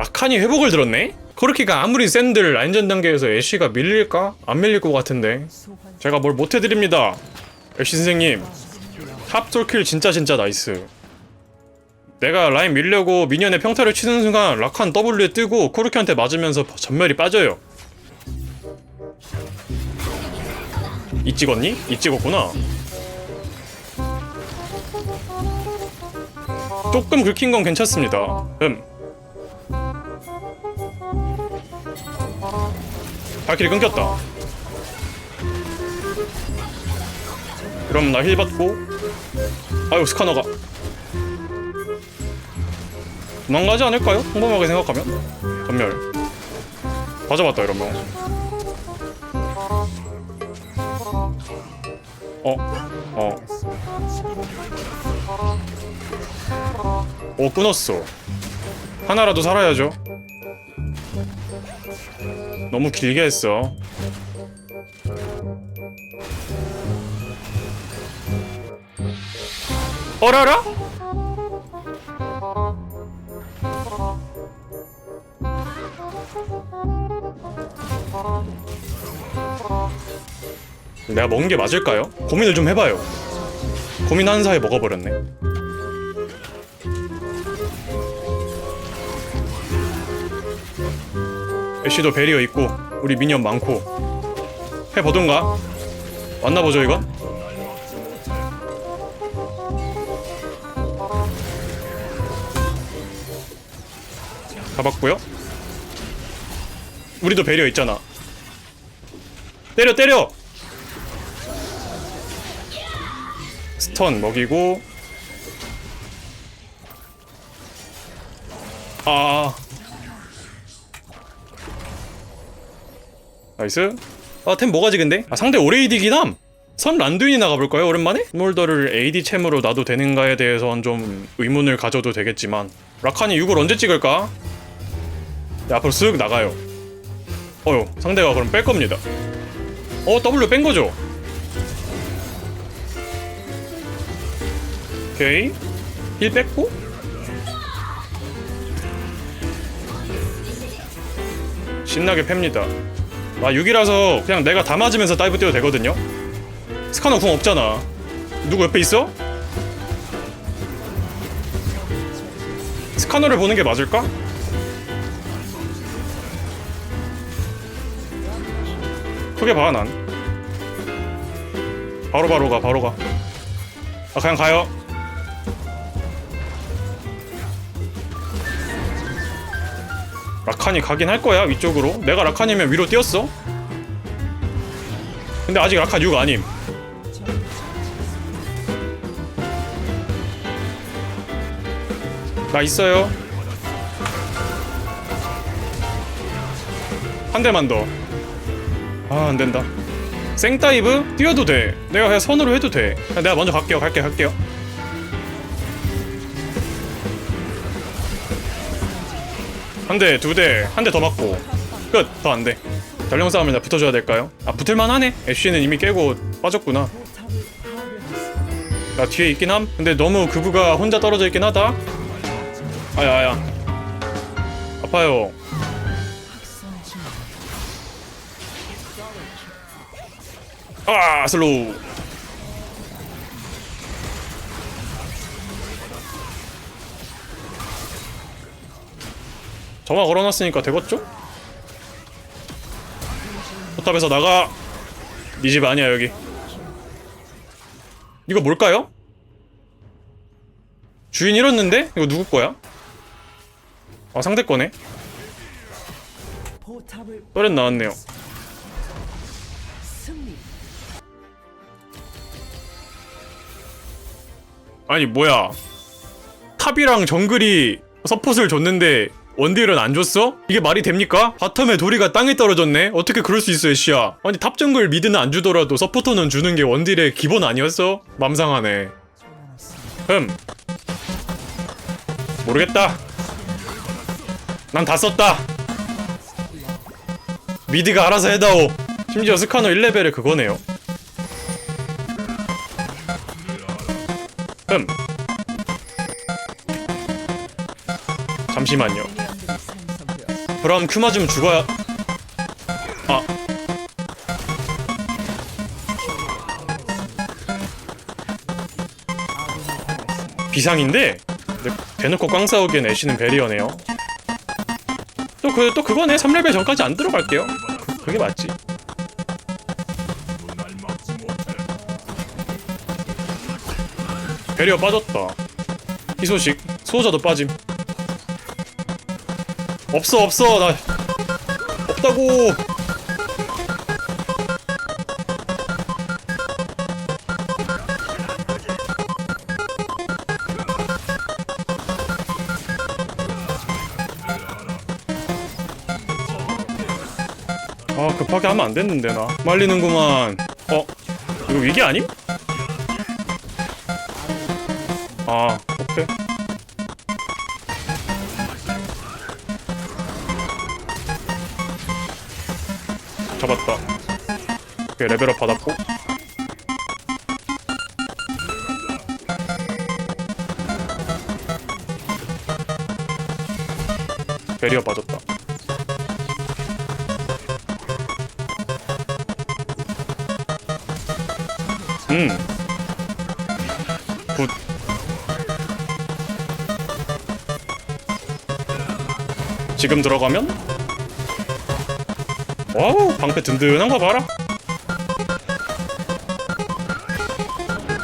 라칸이 회복을 들었네? 그렇게가 아무리 샌들 라인전 단계에서 애쉬가 밀릴까? 안 밀릴 것 같은데. 제가 뭘 못해드립니다. 애쉬 선생님 탑 솔킬 진짜 진짜 나이스. 내가 라인 밀려고 미니언의 평타를 치는 순간 라칸 W에 뜨고 코르키한테 맞으면서 전멸이 빠져요. 이 찍었니? 이 찍었구나. 조금 긁힌 건 괜찮습니다. 음 발길이 끊겼다. 그럼 나 힐 받고. 아유 스카너가. 도망가지 않을까요? 평범하게 생각하면? 전멸. 다 잡았다 이러면 어? 어? 오 끊었어. 하나라도 살아야죠 너무 길게 했어 어라라? 내가 먹은 게 맞을까요? 고민을 좀 해봐요. 고민하는 사이에 먹어버렸네. 애쉬도 베리어 있고 우리 미니언 많고. 해보던가? 왔나보죠 이건? 잡았고요. 우리도 베리어 있잖아. 때려 때려! 스턴 먹이고. 아 나이스 아템 뭐가지 근데? 아 상대 오레이디긴 함! 선 란두인이 나가볼까요 오랜만에? 몰더를 AD 챔으로 놔도 되는가에 대해선 좀 의문을 가져도 되겠지만 라칸이 6을 언제 찍을까? 네, 앞으로 쓱 나가요 어휴 상대가 그럼 뺄 겁니다 어 W 뺀 거죠? 오케이 힐 뺐고 신나게 팹니다 아 6이라서 그냥 내가 다 맞으면서 다이브 뛰어도 되거든요 스카너 궁 없잖아 누구 옆에 있어? 스카너를 보는 게 맞을까? 크게 봐, 난. 바로 바로 가, 바로 가. 아, 그냥 가요. 라칸이 가긴 할 거야, 위쪽으로. 내가 라칸이면 위로 뛰었어. 근데 아직 라칸 6 아님. 나 있어요. 한 대만 더. 아, 안 된다. 생다이브? 뛰어도 돼. 내가 그냥 선으로 해도 돼. 내가 먼저 갈게요. 갈게요. 갈게요. 한 대, 두 대, 한 대 더 맞고. 끝. 더 안 돼. 전령 싸움에 나 붙어줘야 될까요? 아, 붙을만 하네. 애쉬는 이미 깨고 빠졌구나. 나 뒤에 있긴 함. 근데 너무 그부가 혼자 떨어져 있긴 하다. 아야, 아야. 아파요. 아 슬로우 점화 걸어놨으니까 되겠죠? 포탑에서 나가 네 집 아니야 여기 이거 뭘까요? 주인 잃었는데? 이거 누구 거야? 아 상대 거네 또렌 나왔네요. 아니 뭐야 탑이랑 정글이 서폿을 줬는데 원딜은 안 줬어? 이게 말이 됩니까? 바텀에 도리가 땅에 떨어졌네? 어떻게 그럴 수 있어 애쉬야 아니 탑 정글 미드는 안 주더라도 서포터는 주는 게 원딜의 기본 아니었어? 맘상하네 흠 모르겠다 난 다 썼다 미드가 알아서 해다오 심지어 스카너 1레벨에 그거네요 흠 잠시만요. 브라움 큐 맞으면 죽어야 아. 비상인데? 대놓고 꽝 싸우기엔 애쉬는 베리어네요. 또 그 또 그거네. 3레벨 전까지 안 들어갈게요. 그, 그게 맞지. 베리어 빠졌다. 희소식. 수호자도 빠짐 없어 없어. 나 없다고. 아 급하게 하면 안 됐는데 나. 말리는구만. 어 이거 위기 아님? 아 잡았다 오케이 레벨업 받았고 베리어 빠졌다 음. 굿. 지금 들어가면? 와우, 방패 든든한 거 봐라.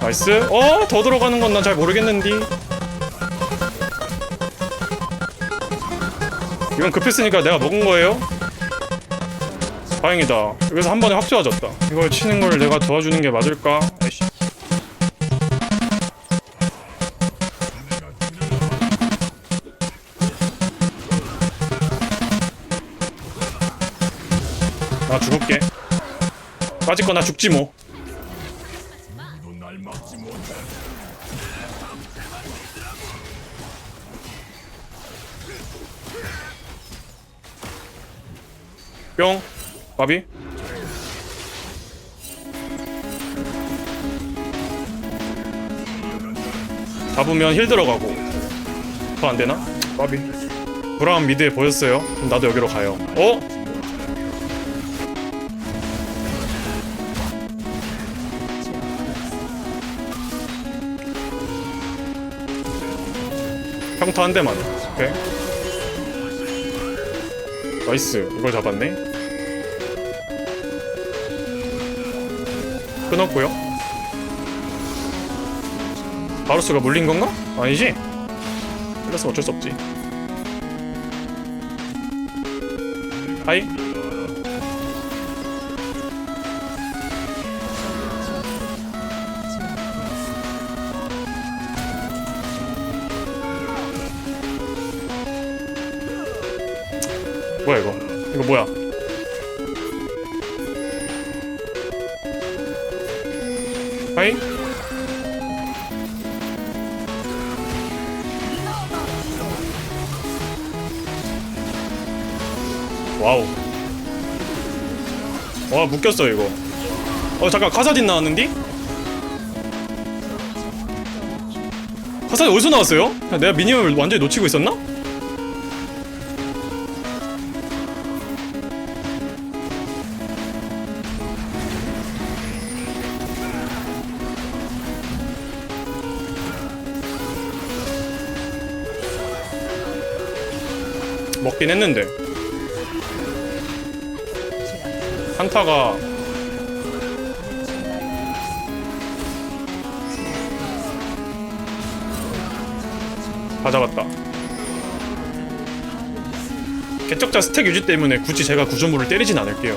나이스. 어, 더 들어가는 건 난 잘 모르겠는디. 이건 급했으니까 내가 먹은 거예요. 다행이다. 여기서 한 번에 확 좋아졌다. 이걸 치는 걸 내가 도와주는 게 맞을까? 에이씨. 빠질 거나 죽지 뭐. 뿅. 바비. 잡으면 힐 들어가고. 더 안 되나? 바비. 브라운 미드에 보였어요. 그럼 나도 여기로 가요. 어? 평타 한 대만. 오케이. 나이스. 이걸 잡았네. 끊었고요. 바루스가 물린 건가? 아니지? 그래서 어쩔 수 없지. 하이. 뭐야 이거? 이거 뭐야? 하이? 와우. 와 묶였어 이거. 어 잠깐 카사딘 나왔는디? 카사딘 어디서 나왔어요? 내가 미니멈을 완전히 놓치고 있었나? 먹긴 했는데. 한타가 다 잡았다. 개척자 스택 유지 때문에 굳이 제가 구조물을 때리진 않을게요.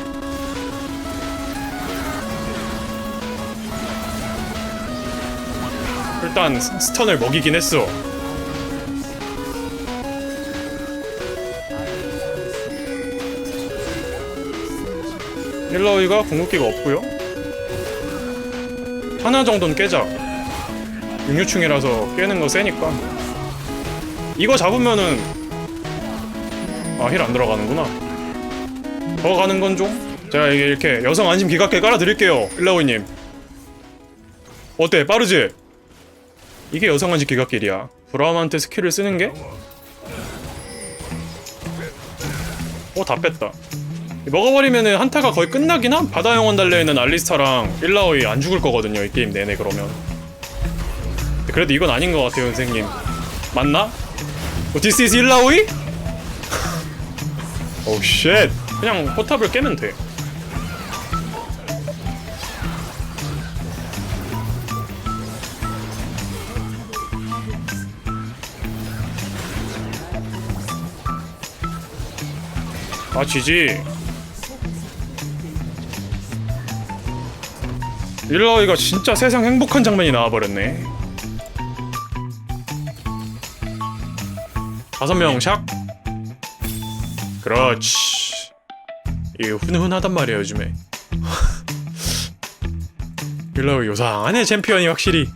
일단 스- 스턴을 먹이긴 했어 힐러이가 궁극기가 없고요. 하나 정도는 깨자. 육류충이라서 깨는 거 세니까. 이거 잡으면은 아 힐 안 들어가는구나. 더 가는 건 좀? 제가 이렇게 여성 안심 기각게 깔아드릴게요 일라오이님. 어때? 빠르지? 이게 여성 안심 기각길이야. 브라움한테 스킬을 쓰는 게? 어 다 뺐다 먹어버리면은 한타가 거의 끝나긴 함? 바다 영혼 달려있는 알리스타랑 일라오이 안 죽을 거거든요 이 게임 내내 그러면. 그래도 이건 아닌 것 같아요 선생님. 맞나? 어, This is 일라오이? 오우 쉣 그냥 포탑을 깨면 돼. 아 지지 일라오이가 진짜 세상 행복한 장면이 나와버렸네 다섯 명 샥. 그렇지. 이게 훈훈하단 말이야 요즘에. 일라오 요상하네 챔피언이 확실히.